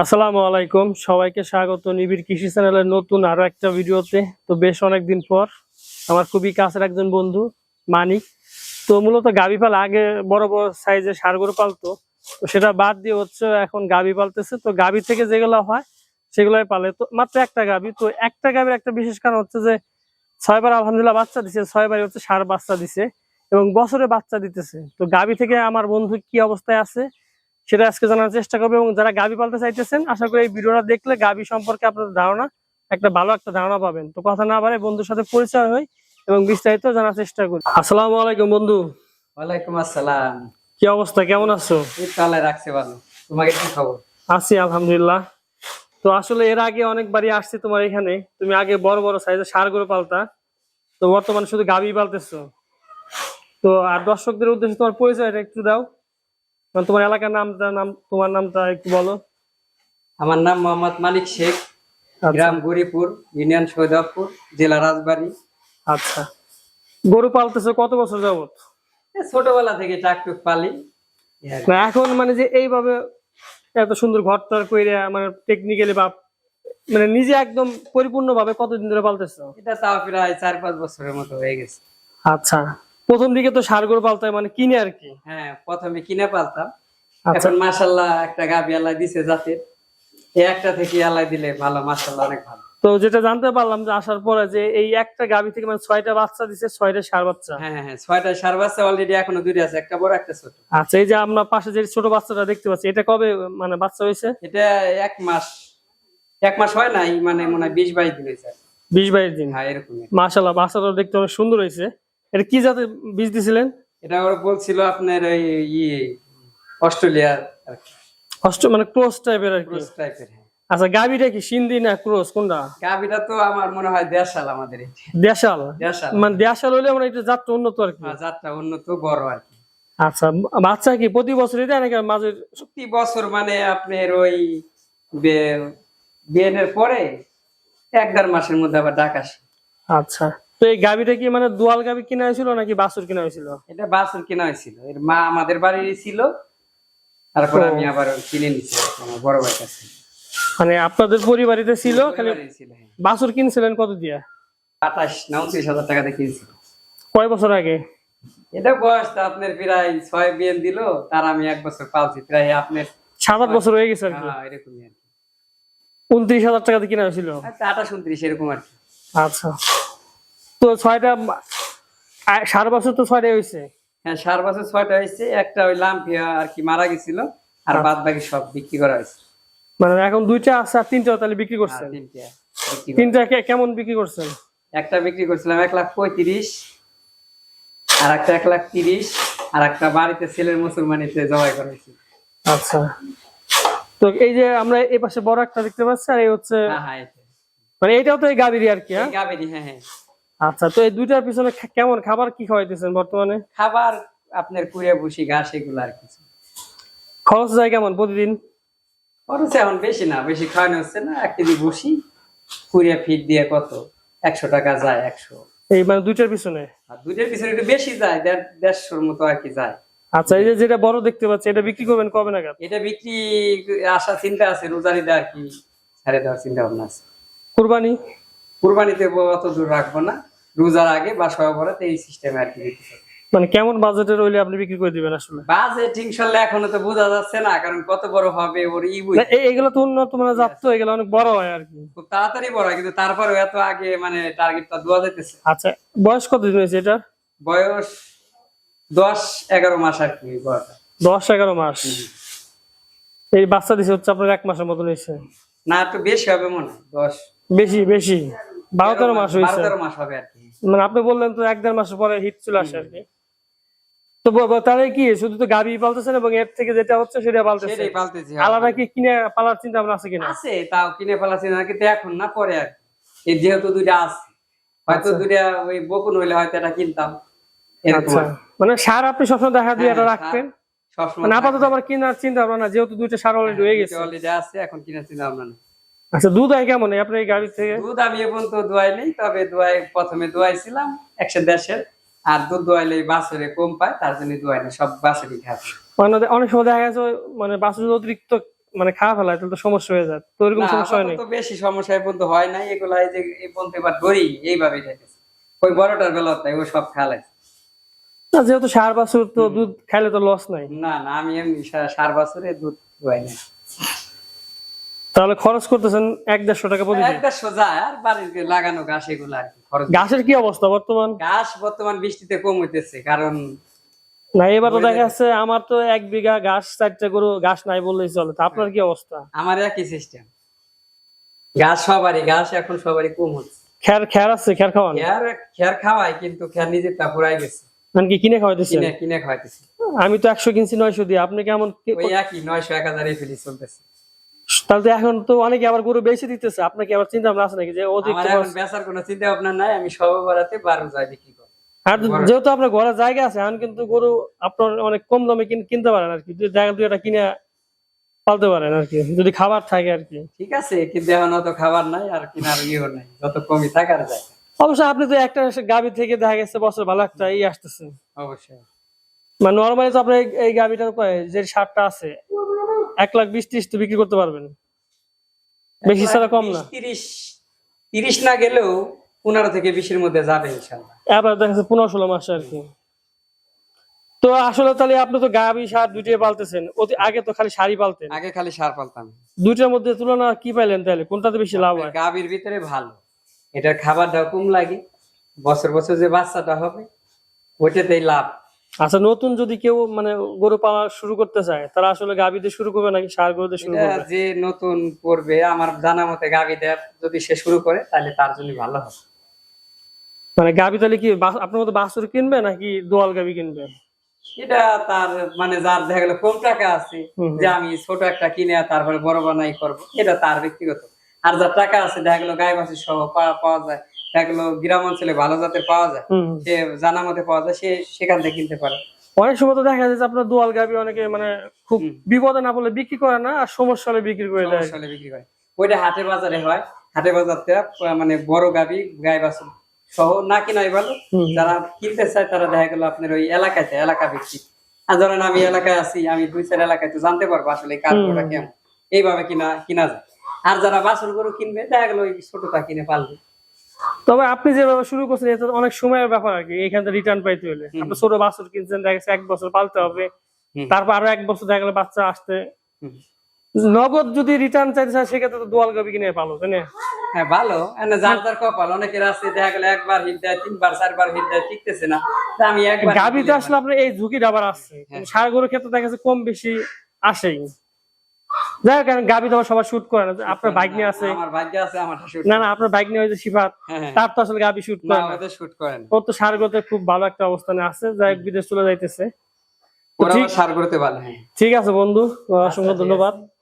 আসসালামু আলাইকুম। সবাইকে স্বাগত নিবিড় কৃষি চ্যানেলের নতুন আরও একটা ভিডিওতে। তো বেশ অনেকদিন পর আমার খুবই কাছের একজন বন্ধু, মানিক। তো মূলত গাভী পাল আগে বড় বড় সাইজের সার গরু পালতো। তো সেটা বাদ দিয়ে হচ্ছে এখন গাভী পালতেছে। তো গাভী থেকে যেগুলো হয় সেগুলোই পালে। তো মাত্র একটা গাভী। তো একটা গাভীর একটা বিশেষ কারণ হচ্ছে যে ছয়বার আলহামদুলিল্লাহ বাচ্চা দিছে ছয়বার হচ্ছে সার বাচ্চা দিছে এবং বছরে বাচ্চা দিতেছে। তো গাভী থেকে আমার বন্ধু কি অবস্থায় আছে? সেটা আজকে জানার চেষ্টা করব এবং যারা গাভী পালতে চাইতেছেন আশা করি এই ভিডিওটা দেখলে গাভী সম্পর্কে আপনাদের ধারণা একটা ভালো একটা ধারণা পাবেন। তো কথা না বাড়ে বন্ধুর সাথে পরিচয় হই এবং বিস্তারিত জানার চেষ্টা করি। আসসালামু আলাইকুম বন্ধু। ওয়ালাইকুম আসসালাম। কি অবস্থা? কেমন আছো? এই তালে রাখছে ভালো। তোমাকে কি খবর? আছি আলহামদুলিল্লাহ। তো আসলে এর আগে অনেকবারই আসছি তোমার এখানে। তুমি আগে বড় বড় সাইজের সার গরু পালতা। তো বর্তমানে শুধু গাভী পালতেছো। তো আর দর্শকদের উদ্দেশ্যে তোমার পরিচয়টা একটু দাও। তোমার এলাকার নামটা নাম তোমার নামটা একটু বলো। আমার নাম মোহাম্মদ মানিক শেখ আচ্ছা। গ্রাম গরিপুর ইউনিয়ন সৈদাবপুর জেলা রাজবাড়ী। আচ্ছা। গরু পালতেছো কত বছর যাবত ছোটবেলা থেকে টাকটুক পালি। এখন মানে যে এইভাবে এত সুন্দর ঘর টর করে মানে টেকনিক্যালি বা মানে নিজে একদম পরিপূর্ণ ভাবে কতদিন ধরে পালতেছো? এটা তাও প্রায় চার পাঁচ বছরের মতো হয়ে গেছে। আচ্ছা। প্রথম দিকে তো সার গরু পালতে মানে কিনে আর কি। হ্যাঁ প্রথমে কিনে পালতাম। আচ্ছা। এখন মাসাল্লাহ একটা গাবি আল্লাহ দিছে যাতে একটা থেকে আল্লাহ দিলে ভালো মাসাল্লাহ অনেক ভালো। তো যেটা জানতে পারলাম যে আসার পরে যে এই একটা গাভী থেকে মানে ছয়টা বাচ্চা দিছে ছয়টা সার বাচ্চা। হ্যাঁ হ্যাঁ ছয়টা সার বাচ্চা অলরেডি এখনও দুইটা আছে একটা বড় একটা ছোট। আচ্ছা এই যে আমরা পাশে যে ছোট বাচ্চাটা দেখতে পাচ্ছি এটা কবে মানে বাচ্চা হয়েছে? এটা এক মাস এক মাস হয় নাই মানে মনে হয় বিশ বাইশ দিন হয়েছে। বিশ বাইশ দিন। হ্যাঁ এরকম মাশাল্লাহ বাচ্চাটা দেখতে অনেক সুন্দর হয়েছে। এটা কি জাতের বীজ দিছিলেন? এটা ওরা বলছিল আপনার ওই ইয়ে অস্ট্রেলিয়ার আর কি। মানে ক্রস টাইপের আর কি। ক্রস টাইপের হ্যাঁ। আচ্ছা গাভীটা কি সিন্ধি না ক্রস? কোনটা? গাভিটা তো আমার মনে হয় দেড়শাল আমাদের এটা। দেশাল? মানে দেশাল হলে আমরা একটু জাতটা উন্নত আর কি। আর জাতটা উন্নত বড় আর কি। আচ্ছা বাচ্চা কি প্রতি বছরই দেয় নাকি মাঝে? প্রতি বছর মানে আপনার ওই বিয়ের পরে এক দেড় মাসের মধ্যে আবার ডাক আসে। আচ্ছা। তো এই গাভীটা কি মানে দুয়াল গাভী কিনা হয়েছিল নাকি বাছুর কিনা হয়েছিল? এটা বাছুর কেনা হয়েছিল। এর মা আমাদের বাড়িরই ছিল। তারপর আমি আবার কিনে নিচ্ছি আমার বড় ভাই কাছে। মানে আপনাদের পরিবারিতে ছিল? খালি ছিল হ্যাঁ। কিনছিলেন কত দিয়া? আঠাশ না উনত্রিশ হাজার টাকা দিয়ে কিনছিল কয় বছর আগে? এটা বয়স তো আপনার প্রায় ছয় বিয়েন দিল তার আমি এক বছর পালছি প্রায় আপনার সাত আট বছর হয়ে গেছে আর কি। হ্যাঁ, এরকমই আর কি। উনত্রিশ হাজার টাকা দিয়ে কিনা হয়েছিল? আচ্ছা, আঠাশ উনত্রিশ এরকম আর কি। আচ্ছা। তো ছয়টা সাত বছর তো ছয়টা হয়েছে? হ্যাঁ সার বছর ছয়টা হয়েছে। একটা ওই লাম্পিয়া আর কি মারা গেছিল আর বাদ বাকি সব বিক্রি করা হয়েছে। মানে এখন দুইটা আছে আর তিনটা তাহলে বিক্রি আর করছেন? তিনটা কেমন বিক্রি করছেন? একটা বিক্রি করছিলাম এক লাখ পঁয়ত্রিশ আর একটা এক লাখ তিরিশ আর একটা বাড়িতে ছেলের মুসলমানিতে জবাই করা হয়েছে। আচ্ছা। তো এই যে আমরা এই পাশে বড় একটা দেখতে পাচ্ছি আর এই হচ্ছে হ্যাঁ হ্যাঁ মানে এটাও তো এই গাভীরই আর কি হ্যাঁ? গাভীরই, হ্যাঁ হ্যাঁ। আচ্ছা তো এই দুইটার পিছনে কেমন খাবার কি খাওয়াইতেছেন বর্তমানে? খাবার আপনার কুড়িয়ে বসি ঘাস এগুলো আর কিছু। খরচ যায় কেমন প্রতিদিন? খরচ এখন বেশি না বেশি খাওয়ানো হচ্ছে না। এক কেজি বসি কুড়িয়ে ফিট দিয়ে কত? একশো টাকা যায় একশো। এই মানে দুইটার পিছনে? আর দুইটার পিছনে একটু বেশি যায় দেড়- দেড়শোর মতো আর কি যায়। আচ্ছা এই যে যেটা বড় দেখতে পাচ্ছি এটা বিক্রি করবেন কবে নাগাদ? এটা বিক্রি আসা চিন্তা আছে রোজারিতে আর কি ছেড়ে দেওয়ার চিন্তা ভাবনা আছে। কুরবানি? কুরবানিতে অত দূর রাখব না। রোজার আগে বা সবাবরাতে এই সিস্টেমে আর কি মানে কেমন বাজেটের হইলে আপনি বিক্রি করে দিবেন আসলে? বাজেট এখনও তো বোঝা যাচ্ছে না কারণ কত বড় হবে ওর ই না, তো উন্নত মানে তো এগুলো অনেক বড় হয় আর কি। খুব তাড়াতাড়ি বড় হয়, কিন্তু তারপরেও এত আগে মানে টার্গেটটা দেওয়া যাইতেছে। আচ্ছা বয়স কত দিন হয়েছে এটা বয়স দশ এগারো মাস আর কি দশ এগারো মাস। এই বাচ্চা দিছে হচ্ছে আপনার এক মাসের মতন হয়েছে। না একটু বেশি হবে মনে হয় দশ। বেশি বেশি। বারো তেরো মাস হয়েছে। মাস হবে আর কি। মানে আপনি বললেন তো এক দেড় মাস পরে হিট চলে আসে আর কি। তো তাহলে কি শুধু তো পালতেছেন এবং এর থেকে যেটা হচ্ছে সেটা পালতেছি আলাদা কি কিনে পালার চিন্তা ভাবনা আছে কিনা? আছে তাও কিনে না কিন্তু এখন না পরে আর এই যেহেতু দুইটা আছে হয়তো আচ্ছা। দুইটা ওই বকুন হইলে হয়তো এটা কিনতাম। আচ্ছা। মানে সার আপনি সবসময় দেখা দিয়ে হ্যাঁ, এটা রাখবেন? সবসময় মানে আপাতত আমার কেনার চিন্তা ভাবনা না যেহেতু দুইটা সার অলরেডি হয়ে গেছে। অলরেডি আছে এখন কিনার চিন্তা ভাবনা। আচ্ছা দুধ হয় কেমন? আপনার এই গাড়ি থেকে? দুধ আমি এখন তো দোয়াই নেই তবে দোয়াই প্রথমে দোয়াইছিলাম একশো দেশের আর দুধ দোয়াইলে বাছরে কম পায় তার জন্য দোয়াই নেই সব বাছরই খাবে মানে অনেক সময় দেখা গেছে মানে বাছুর অতিরিক্ত মানে খাওয়া ফেলায় তাহলে তো সমস্যা হয়ে যায়। তো এরকম সমস্যা হয় নাই আপাতত বেশি সমস্যা পর্যন্ত হয় নাই এগুলা এই যে এই পর্যন্ত এবার ধরি এইভাবে যাইতেছে ওই বড়টার বেলা তাই ও সব খালাই না যেহেতু সার বাছুর তো দুধ খাইলে তো লস নাই। না না আমি এমনি সার বছরে দুধ দুয়াই না তাহলে খরচ করতেছেন এক দেড়শো টাকা প্রতিদিন। একটা সোজা আর বাড়ির লাগানো ঘাস এগুলো আর কি খরচ গাছের কি অবস্থা বর্তমান? ঘাস বর্তমান বৃষ্টিতে কম হইতেছে কারণ না এবার তো দেখা যাচ্ছে আমার তো এক বিঘা ঘাস চারটে গরু ঘাস নাই বললেই চলে। তা আপনার কি অবস্থা? আমার একই সিস্টেম ঘাস সবারই গাছ এখন সবারই কম হচ্ছে। খের খের আছে খের খাওয়ান? খেয়ার খেয়ার খাওয়াই কিন্তু খেয়ার নিজেরটা পুরাই গেছে। মানে কি কিনে খাওয়াইতেছেন? কিনে কিনে খাওয়াইতেছে। আমি তো একশো কিনছি নয়শো দিয়ে। আপনি কেমন ওই একই নয়শো এক হাজার ফিলি চলতেছে। তাহলে এখন তো অনেকে আবার গরু বেশি দিতেছে। আপনাকে আবার চিন্তা ভাবনা আছে নাকি যে অতিরিক্ত বেচার কোনো চিন্তা ভাবনা নাই আমি সব বাড়াতে বারো যাই বিক্রি করি আর যেহেতু আপনার ঘরে জায়গা আছে এখন কিন্তু গরু আপনার অনেক কম দামে কিনতে পারেন আর কি। জায়গা দুই একটা কিনে পালতে পারেন আর কি যদি খাবার থাকে আর কি। ঠিক আছে কিন্তু এখন অত খাবার নাই আর কিনার ইয়েও নাই। যত কমই থাকার যায়। অবশ্য আপনি তো একটা গাভি থেকে দেখা গেছে বছর ভালো একটা ই আসতেছে। অবশ্যই। মানে নর্মালি তো আপনার এই- কয় যে সারটা আছে এক লাখ বিশ ত্রিশ তো বিক্রি করতে পারবেন। বেশি ছাড়া কম না। তিরিশ তিরিশ না গেলেও পনেরো থেকে বিশের মধ্যে যাবে ইনশাল্লাহ এবার দেখা যাচ্ছে পনেরো ষোলো মাসে আর কি। তো আসলে তাহলে আপনি তো গাভি সার দুইটাই পালতেছেন। অতি আগে তো খালি শাড়ি পালতেন। আগে খালি সার পালতাম। দুইটার মধ্যে তুলনা কি পাইলেন তাহলে? কোনটাতে বেশি লাভ হয়? গাভীর ভিতরে ভালো। এটার খাবারটাও কম লাগে। বছর বছর যে বাচ্চাটা হবে ওইটাতেই লাভ। আচ্ছা নতুন যদি কেউ মানে গরু পালা শুরু করতে চায় তারা আসলে গাভি দিয়ে শুরু করবে নাকি সার গরু দিয়ে শুরু করবে? যে নতুন করবে আমার জানা মতে গাভী দেব যদি সে শুরু করে তাহলে তার জন্য ভালো হবে। মানে গাভি তাহলে কি আপনার মতো বাছুর কিনবে নাকি দোয়াল গাভি কিনবে? এটা তার মানে যার দেখা গেল কম টাকা আছে যে আমি ছোট একটা কিনে তারপরে বড় বানাই করব এটা তার ব্যক্তিগত। আর যার টাকা আছে দেখা গেলো গায়ে বাসি সহ পাওয়া পাওয়া যায় দেখা গেলো গ্রাম অঞ্চলে ভালো জাতের পাওয়া যায় সে জানা মতে পাওয়া যায় সে সেখান থেকে কিনতে পারে। অনেক সময় তো দেখা যায় যে আপনার দোয়াল গাভি অনেকে মানে খুব। বিপদে না বলে বিক্রি করে না আর সমস্যা হলে বিক্রি করে দেয়। সমস্যা হলে বিক্রি করে। ওইটা হাটে বাজারে হয়। হাটে বাজারতে মানে বড় গাবি গায়ে বাছুর সহ না কিনাই ভালো। যারা কিনতে চায় তারা দেখা গেল আপনার ওই এলাকায় এলাকা ভিত্তিক। আর ধরেন আমি এলাকায় আছি আমি দুই চার এলাকায় তো জানতে পারব আসলে কার। কেমন। এইভাবে কিনা কিনা যায়। আর যারা বাছুর গরু কিনবে দেখা গেল ওই ছোটটা কিনে পালবে। তবে আপনি যেভাবে শুরু করছেন এটা অনেক সময়ের ব্যাপার আর কি। এখান থেকে রিটার্ন পাইতে হলে। আপনি ছোট বাছুর কিনছেন দেখা গেছে এক বছর পালতে হবে। তারপর আরও এক বছর দেখা গেলো বাচ্চা আসতে। নগদ যদি রিটার্ন চাইতে চায় সেক্ষেত্রে তো দোয়াল গাভি কিনে পালো তাই না? হ্যাঁ ভালো। এনে যার যার কপাল অনেকের আছে দেখা গেল একবার হিট দেয় তিনবার চারবার হিট দেয় টিকতেছে না। তা আমি একবার দিলে আসলে আপনার এই ঝুঁকিটা আবার আসছে হ্যাঁ। সার গরুর ক্ষেত্রে দেখা যাচ্ছে কম বেশি আসেই। যাই হোক গাভি তোমার আবার সবাই শুট করে না। আপনার বাইক নিয়ে আছে। আমার ভাগ্য আছে আমার শুট না না আপনার বাইক নিয়ে হয়েছে সিফাত হ্যাঁ হ্যাঁ। তার তো আসলে শুট না করে তো খুব ভালো একটা অবস্থানে আছে। যাই হোক বিদেশ চলে যাইতেছে। ওরা ভালো হ্যাঁ। ঠিক আছে বন্ধু অসংখ্য ধন্যবাদ।